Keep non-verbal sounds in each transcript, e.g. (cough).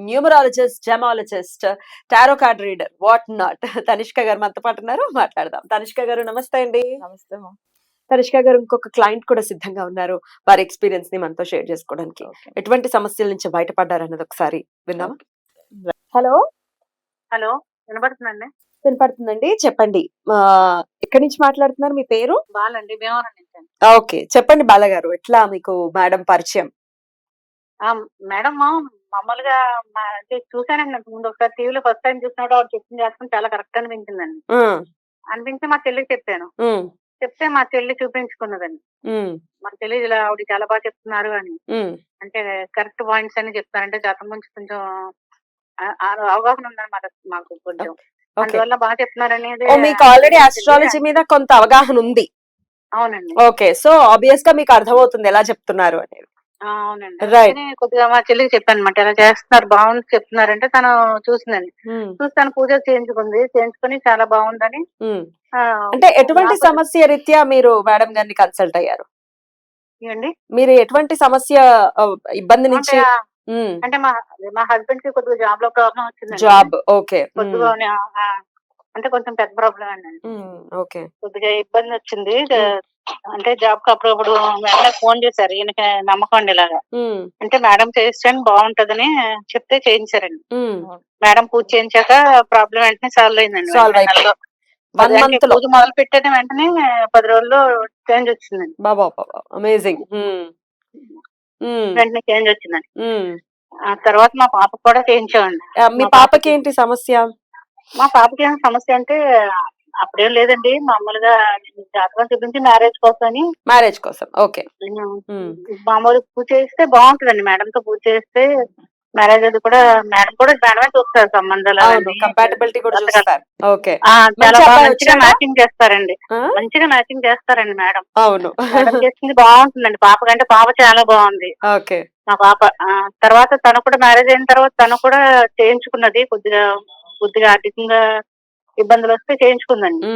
numerologist gemologist tarot card reader what not. Tanishka garu మనతో పాటు ఉన్నారు. మాట్లాడదాం. తనిష్క గారు నమస్తే అండి. నమస్తే తనిష్క గారు ఇంకొక క్లయింట్ కూడా సిద్ధంగా ఉన్నారు వారి ఎక్స్పీరియన్స్ని మనతో షేర్ చేసుకోవడానికి. ఎటువంటి సమస్యల నుంచి బయటపడ్డారు అన్నది ఒకసారి విన్నామా హలో? హలో. వినపడుతుందండి? వినపడుతుందండి? చెప్పండి. ఎక్కడి నుంచి మాట్లాడుతున్నారు? మీ పేరు? బాలండి. ఓకే. చెప్పండి బాలగారు. ఎట్లా మీకు మేడం పరిచయం? మేడం మామూలుగా చూసానండి నాకు ముందు ఒకసారి టీవీలో ఫస్ట్ టైం చూసినప్పుడు ఆవిడ చెప్పింది చేస్తాం చాలా కరెక్ట్ అనిపించిందండి. అనిపించి మా చెల్లికి చెప్పాను. చెప్తే మా చెల్లి చూపించుకున్నదండి. మా. చెల్లి ఇలా ఆవిడ చాలా బాగా చెప్తున్నారు అని. అంటే కరెక్ట్ పాయింట్స్ అని చెప్తారంటే గతం నుంచి కొంచెం అవగాహన ఉందన్నమాట మాకు కొంచెం. అందువల్ల బాగా చెప్తున్నారు అనేది ఓ మీకు ఆల్రెడీ ఆస్ట్రాలజీ మీద కొంత అవగాహన ఉంది. అవునండి. ఓకే. సో ఆబ్వియస్గా మీకు అర్థమవుతుంది ఎలా చెప్తున్నారు అనేది. అవునండి. అందుకని కొద్దిగా మా చెల్లికి చెప్పాను అనమాట ఇలా చేస్తున్నారు? బాగుంది చెప్తున్నారంటే తను చూసిందండి. ఉమ్, చూసి తను పూజ చేయించుకుంది. చేయించుకుని చాలా బాగుందని. ఆ, అంటే ఎటువంటి నాకు- సమస్య రీత్యా మీరు మేడం గారిని కన్సల్ట్ అయ్యారు. మీరు ఎటువంటి సమస్య ఆ, ఇబ్బంది నుంచి అంటే ఆ- అంటే మా మా హస్బెండ్కి కొద్దిగా జాబ్లో ప్రాబ్లం వచ్చింది జాబ్. ఓకే. కొద్దిగా ఆ- ఆ, అంటే కొంచెం పెద్ద ప్రాబ్లం అండి. ఓకే. కొద్దిగా ఇబ్బంది వచ్చింది. అంటే జాబ్కి అప్పుడప్పుడు వెంటనే ఫోన్ చేశారు. ఈయనకి నమ్మకం అండి ఇలాగా. అంటే మేడం చేయించండి బాగుంటదని చెప్తే చేయించారండి. మేడం పూజ చేయించాక ప్రాబ్లం వెంటనే సాల్వ్ అయిందండి. పూజ మొదలు పెట్టిన వెంటనే పది రోజుల్లో చేంజ్ వచ్చిందండి. బాబా అమేజింగ్ వెంటనే చేంజ్ వచ్చిందండి. ఆ తర్వాత మా పాప కూడా చేయించామండి. మీ పాపకి ఏంటి సమస్య? మా పాపకి ఏం సమస్య అంటే అప్పుడేం లేదండి. మామూలుగా జాతకం చూపించి మ్యారేజ్ కోసం. అని మ్యారేజ్ కోసం ఓకే మామూలు పూజ చేస్తే బాగుంటుందండి. మేడం తో పూజ చేస్తే మ్యారేజ్ అది కూడా మేడం కూడా మేడమే చూస్తారు సంబంధాలు. కంపాటబిలిటీ కూడా. చూస్తారు. ఓకే చాలా మంచిగా? మ్యాచింగ్ చేస్తారండి? మంచిగా మ్యాచింగ్ చేస్తారండి మేడం అవును. చేసింది బాగుంటుందండి. పాప కంటే పాప చాలా బాగుంది. ఓకే మా పాప తర్వాత తను కూడా మ్యారేజ్ అయిన తర్వాత తను కూడా చేయించుకున్నది కొద్దిగా కొద్దిగా ఆర్థికంగా ఇబ్బందులు వస్తే చేయించుకుందండి.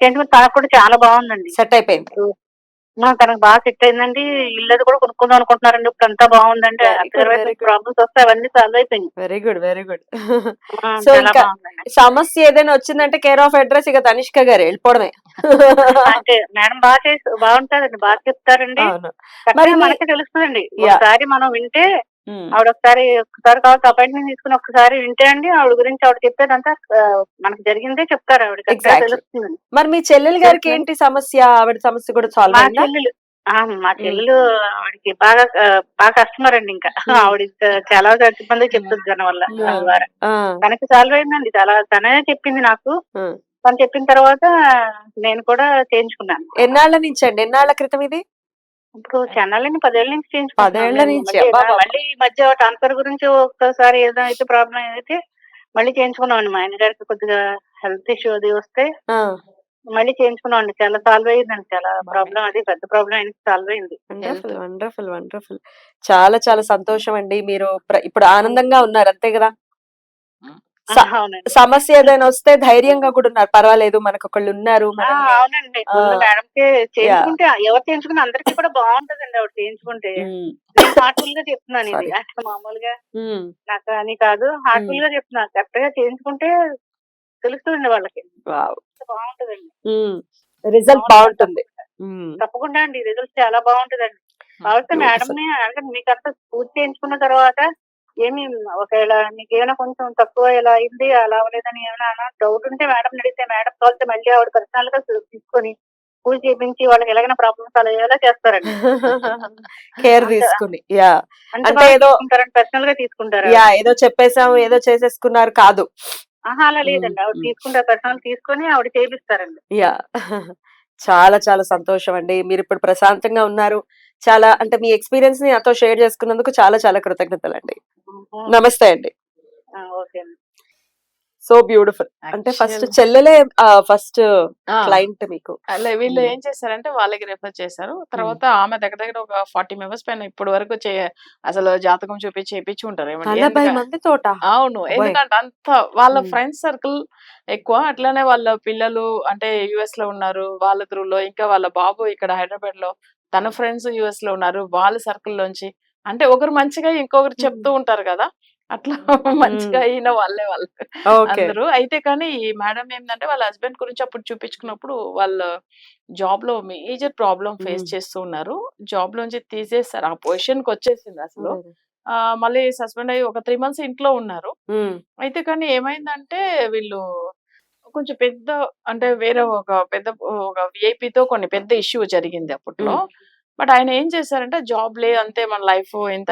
చేయించుకుని తనకు కూడా చాలా బాగుందండి. సెట్ అయిపోయింది. తనకు బాగా సెట్ అయిందండి. ఇల్లు అది కూడా కొనుక్కుందాం అనుకుంటున్నారండి. ఇప్పుడు అంతా బాగుందండి. ప్రాబ్లమ్స్ వస్తే అవన్నీ సాల్వ్ అయిపోయింది వెరీ గుడ్ వెరీ గుడ్ ఇంకా- బాగుందండి. సమస్య ఏదైనా వచ్చిందంటే కేర్ ఆఫ్ అడ్రస్ ఇక తనిష్క గారు వెళ్ళిపోవడమే. అంటే మేడం బాగా చేసి బాగుంటారండి బాగా చెప్తారండి. మరి మనకి తెలుస్తుందండి. ఒకసారి మనం వింటే ఆవిడ ఒకసారి ఒకసారి కావచ్చు అపాయింట్మెంట్ తీసుకుని ఒకసారి వింటే అండి ఆవిడ గురించి ఆవిడ చెప్పేదంతా మనకు జరిగిందే చెప్తారు ఆవిడ. తెలుస్తుందండి మరి మీ చెల్లెలు గారికి ఏంటి సమస్య? ఆవిడ సమస్య కూడా సాల్వ్ చెల్లెలు మా చెల్లెలు ఆవిడకి బాగా బాగా కస్టమర్ అండి ఇంకా. ఆవిడ చాలా ఇబ్బంది చెప్తుంది దాని వల్ల ద్వారా. తనకి సాల్వ్ అయిందండి చాలా తనే చెప్పింది నాకు. తను చెప్పిన తర్వాత నేను కూడా చేయించుకున్నాను. ఎన్నాళ్ళ నుంచి అండి? ఎన్నాళ్ళ క్రితం ఇది? ఇప్పుడు చెన్నాలని పదేళ్ళ నుంచి పదేళ్ళ నుంచి, మళ్ళీ అబ్బా, అబ్బా. మళ్ళీ ఈ మధ్య ట్రాన్స్ఫర్ గురించి ఒక్కసారి ఏదో అయితే ప్రాబ్లం అయితే మళ్ళీ చేయించుకున్నామండి మా ఆయన గారికి కొద్దిగా హెల్త్ ఇష్యూ అది వస్తే మళ్ళీ చేయించుకున్నామండి చాలా సాల్వ్ అయ్యిందండి చాలా ప్రాబ్లం అది పెద్ద ప్రాబ్లం అయింది సాల్వ్ అయింది. Wonderful wonderful wonderful. చాలా చాలా సంతోషం అండి. మీరు ఇప్పుడు ఆనందంగా ఉన్నారు అంతే కదా? సమస్య ఏదైనా వస్తే ధైర్యంగా కూడా ఉన్నారు. పర్వాలేదు మనకు ఒకళ్ళు ఉన్నారు అవునండి. మేడం చేయించుకుంటే ఎవరు చేయించుకున్న అందరికీ కూడా బాగుంటదండి ఆవిడ చేయించుకుంటే. హార్ట్ఫుల్గా చెప్తున్నాను ఇది. అంటే మామూలుగా నాకు అని కాదు. హార్ట్ఫుల్గా చెప్తున్నాను. కరెక్ట్గా చేయించుకుంటే తెలుస్తుందండి వాళ్ళకి. బాగుంటదండి. రిజల్ట్ బాగుంటుంది తప్పకుండా. అండి. రిజల్ట్ చాలా బాగుంటదండి. కాబట్టి. మేడం ని అంటే మీకు అంతా పూర్తి చేయించుకున్న తర్వాత ఏమి ఒకవేళ మీకు ఏమైనా కొంచెం తక్కువ ఇలా అయింది అలా అవ్వలేదని ఏమైనా డౌట్ ఉంటే మేడం అడిగితే మేడం కలిసి మళ్ళీ ఆవిడ పర్సనల్గా తీసుకొని పూజ చేయించి వాళ్ళకి ఎలాగైనా ప్రాబ్లమ్స్ అలా ఎలా చేస్తారండి. కేర్ అంతే. తీసుకుని యా అంత అంటే ఏదో- పర్సనల్గా తీసుకుంటారు? యా ఏదో చెప్పేసాం ఏదో చేసేసుకున్నారు కాదు. ఆహా అలా లేదండి. ఆవిడ మ్మ్. తీసుకుంటారు పర్సనల్ తీసుకొని ఆవిడ చేపిస్తారండి. యా (laughs) చాలా చాలా సంతోషం అండి. మీరు ఇప్పుడు ప్రశాంతంగా ఉన్నారు. చాలా అంటే మీ ఎక్స్పీరియన్స్ని నాతో షేర్ చేసుకున్నందుకు చాలా చాలా కృతజ్ఞతలు అండి నమస్తే అండి. ఆ, ఓకే అండి. So beautiful. అంటే ఫస్ట్ చెల్లెలే ఫస్ట్ ఆ, క్లయింట్ మీకు. అలా వీళ్ళు. ఏం చేశారంటే వాళ్ళకి రెఫర్ చేశారు. తర్వాత ఆమె దగ్గర దగ్గర ఒక ఫార్టీ మెంబర్స్ పైన ఇప్పటి వరకు అసలు జాతకం చూపించి చేపించి ఉంటారు అవును. ఎందుకంటే అంత వాళ్ళ. ఫ్రెండ్స్ సర్కిల్ ఎక్కువ. అట్లానే వాళ్ళ పిల్లలు అంటే యుఎస్లో ఉన్నారు. వాళ్ళ త్రూలో ఇంకా వాళ్ళ బాబు ఇక్కడ హైదరాబాద్లో తన ఫ్రెండ్స్ యుఎస్లో ఉన్నారు. వాళ్ళ సర్కిల్ లోంచి అంటే ఒకరు మంచిగా ఇంకొకరు చెప్తూ ఉంటారు కదా! అట్లా మంచిగా అయిన వాళ్ళే వాళ్ళు అందరూ. అయితే కానీ ఈ మేడం ఏంటంటే వాళ్ళ హస్బెండ్ గురించి అప్పుడు చూపించుకున్నప్పుడు వాళ్ళ జాబ్లో మేజర్ ప్రాబ్లం ఫేస్. చేస్తూ ఉన్నారు. జాబ్ లోంచి తీసేస్తారు ఆ పొజిషన్కి వచ్చేసింది అసలు. ఆ, మళ్ళీ సస్పెండ్ అయ్యి ఒక త్రీ మంత్స్ ఇంట్లో ఉన్నారు. అయితే కానీ ఏమైందంటే వీళ్ళు కొంచెం పెద్ద అంటే వేరే ఒక పెద్ద ఒక VIP తో కొన్ని పెద్ద ఇష్యూ జరిగింది అప్పట్లో. బట్ ఆయన ఏం చేశారంటే జాబ్ లే అంతే మన లైఫ్ ఇంత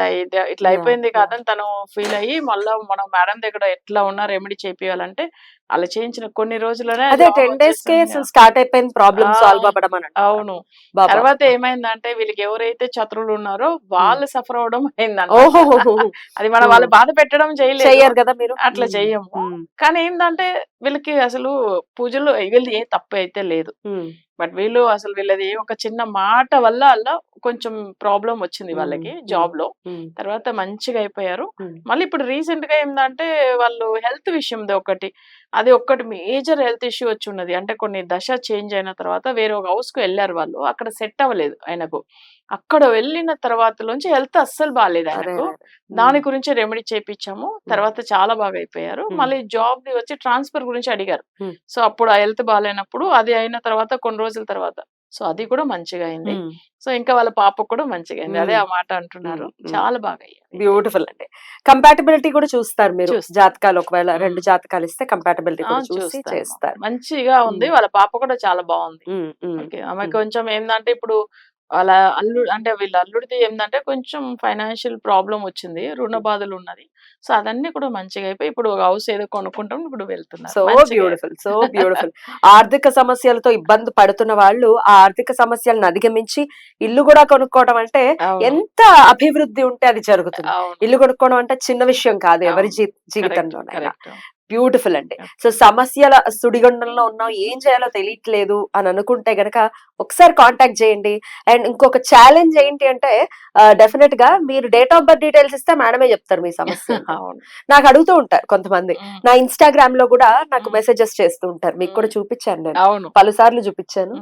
ఇట్లా అయిపోయింది. కాదని తను ఫీల్ అయ్యి మళ్ళీ మనం మేడం దగ్గర ఎట్లా ఉన్నా రెమెడీ చేపియాలంటే అలా చేయించిన కొన్ని రోజుల్లోనే అదే టెన్ డేస్ కే. స్టార్ట్ అయిపోయింది ప్రాబ్లమ్ సాల్వ్ అవ్వడం అని. అవును. తర్వాత ఏమైందంటే వీళ్ళకి ఎవరైతే శత్రువులు ఉన్నారో వాళ్ళు సఫర్ అవడం అయిందంట. ఓహో. అది మనం వాళ్ళు బాధ పెట్టడం చేయలేదు. కదా మీరు? అట్లా చెయ్యము. కానీ ఏంటంటే వీళ్ళకి అసలు పూజలు వీళ్ళు ఏ తప్పు అయితే లేదు. బట్ వీళ్ళు అసలు వీళ్ళది ఒక చిన్న మాట వల్ల అలా కొంచెం ప్రాబ్లం వచ్చింది వాళ్ళకి. జాబ్లో. తర్వాత మంచిగా అయిపోయారు. మళ్ళీ ఇప్పుడు రీసెంట్గా ఏంటంటే వాళ్ళు హెల్త్ విషయంది ఒకటి. అది ఒక్కటి మేజర్ హెల్త్ ఇష్యూ వచ్చి ఉన్నది అంటే కొన్ని దశ చేంజ్ అయిన తర్వాత వేరే ఒక హౌస్కు వెళ్ళారు వాళ్ళు. అక్కడ సెట్ అవ్వలేదు ఆయనకు. అక్కడ వెళ్ళిన తర్వాత నుంచి హెల్త్ అస్సలు బాగాలేదు ఆయనకు. దాని గురించి రెమెడీ చేపించాము తర్వాత చాలా బాగా అయిపోయారు. మళ్ళీ జాబ్ ది వచ్చి ట్రాన్స్ఫర్ గురించి అడిగారు. సో అప్పుడు ఆ హెల్త్ బాగాలేనప్పుడు అది అయిన తర్వాత కొన్ని రోజుల తర్వాత సో అది కూడా మంచిగా అయింది సో ఇంకా వాళ్ళ పాప కూడా మంచిగా అయింది అదే ఆ. మాట అంటున్నారు. చాలా బాగా అయ్యారు బ్యూటిఫుల్ అండి కంపాటబిలిటీ కూడా చూస్తారు మీరు. జాతకాలు ఒకవేళ. రెండు జాతకాలు ఇస్తే కంపాటబిలిటీ చూసి. చేస్తారు మంచిగా ఉంది. వాళ్ళ పాప కూడా చాలా బాగుంది ఆమె. కొంచెం ఏంటంటే ఇప్పుడు వాళ్ళ అల్లుడు అంటే వీళ్ళ అల్లుడిది ఏంటంటే కొంచెం ఫైనాన్షియల్ ప్రాబ్లం వచ్చింది రుణ బాధలు ఉన్నది సో అదన్నీ కూడా మంచిగా అయిపోయి ఇప్పుడు హౌస్ ఏదో కొనుక్కుంటాం ఇప్పుడు వెళ్తున్నారు. సో. Beautiful so (laughs) beautiful. ఆర్థిక సమస్యలతో ఇబ్బంది పడుతున్న వాళ్ళు ఆ ఆర్థిక సమస్యలను అధిగమించి ఇల్లు కూడా కొనుక్కోవడం అంటే. ఎంత అభివృద్ధి ఉంటే అది జరుగుతుంది. ఇల్లు కొనుక్కోవడం అంటే చిన్న విషయం కాదు ఎవరి అవును. జీ కరెక్ట్ జీవితంలోనైనా. కరెక్ట్. బ్యూటిఫుల్ అండి. సో సమస్యల సుడిగుండంలో ఉన్నాం. ఏం చేయాలో తెలియట్లేదు అని అనుకుంటే గనక ఒకసారి కాంటాక్ట్ చేయండి. అండ్ ఇంకొక ఛాలెంజ్ ఏంటి అంటే డెఫినెట్గా మీరు డేట్ ఆఫ్ బర్త్ డీటెయిల్స్ ఇస్తే మేడమే చెప్తారు మీ సమస్య (laughs) నాకు అడుగుతూ ఉంటారు కొంతమంది. నా ఇన్స్టాగ్రామ్లో కూడా నాకు. మెసేజెస్ చేస్తూ ఉంటారు. మీకు కూడా. చూపించాను నేను. పలుసార్లు చూపించాను.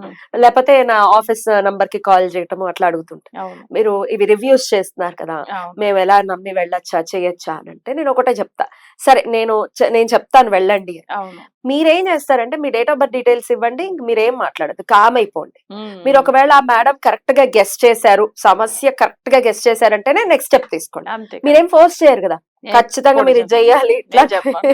లేకపోతే నా ఆఫీస్ నంబర్కి కాల్ చేయటము అట్లా అడుగుతుంటారు మీరు ఇవి రివ్యూస్ చేస్తున్నారు కదా. మేము ఎలా నమ్మి వెళ్ళొచ్చా చేయొచ్చా అని అంటే నేను ఒకటే చెప్తా. సరే నేను నేను చెప్తాను వెళ్ళండి అవును. మీరేం చేస్తారంటే మీ డేట్ ఆఫ్ బర్త్ డీటెయిల్స్ ఇవ్వండి ఇంక మీరేం మాట్లాడదు కామ్ అయిపోండి. మీరు ఒకవేళ ఆ మేడం కరెక్ట్గా గెస్ట్ చేశారు సమస్య కరెక్ట్గా గెస్ట్ చేశారంటేనే నెక్స్ట్ స్టెప్ తీసుకోండి. మీరేం ఫోర్స్ చేయరు కదా. ఖచ్చితంగా మీరు ఇది. చెయ్యాలి.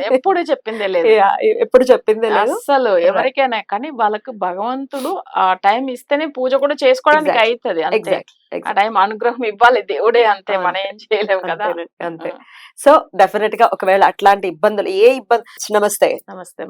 ఎప్పుడు చెప్పిందే లేదు. (laughs) ఎప్పుడు చెప్పిందే లేదు. అస్సలు ఎవరికైనా కానీ వాళ్ళకు భగవంతుడు ఆ టైం ఇస్తేనే పూజ కూడా చేసుకోవడానికి. అవుతుంది అంతే. ఆ టైం అనుగ్రహం ఇవ్వాలి దేవుడే అంతే. మనం ఏం చేయలేము కదా. అంతే సో డెఫినెట్గా ఒకవేళ అట్లాంటి ఇబ్బందులు ఏ ఇబ్బంది నమస్తే. నమస్తే.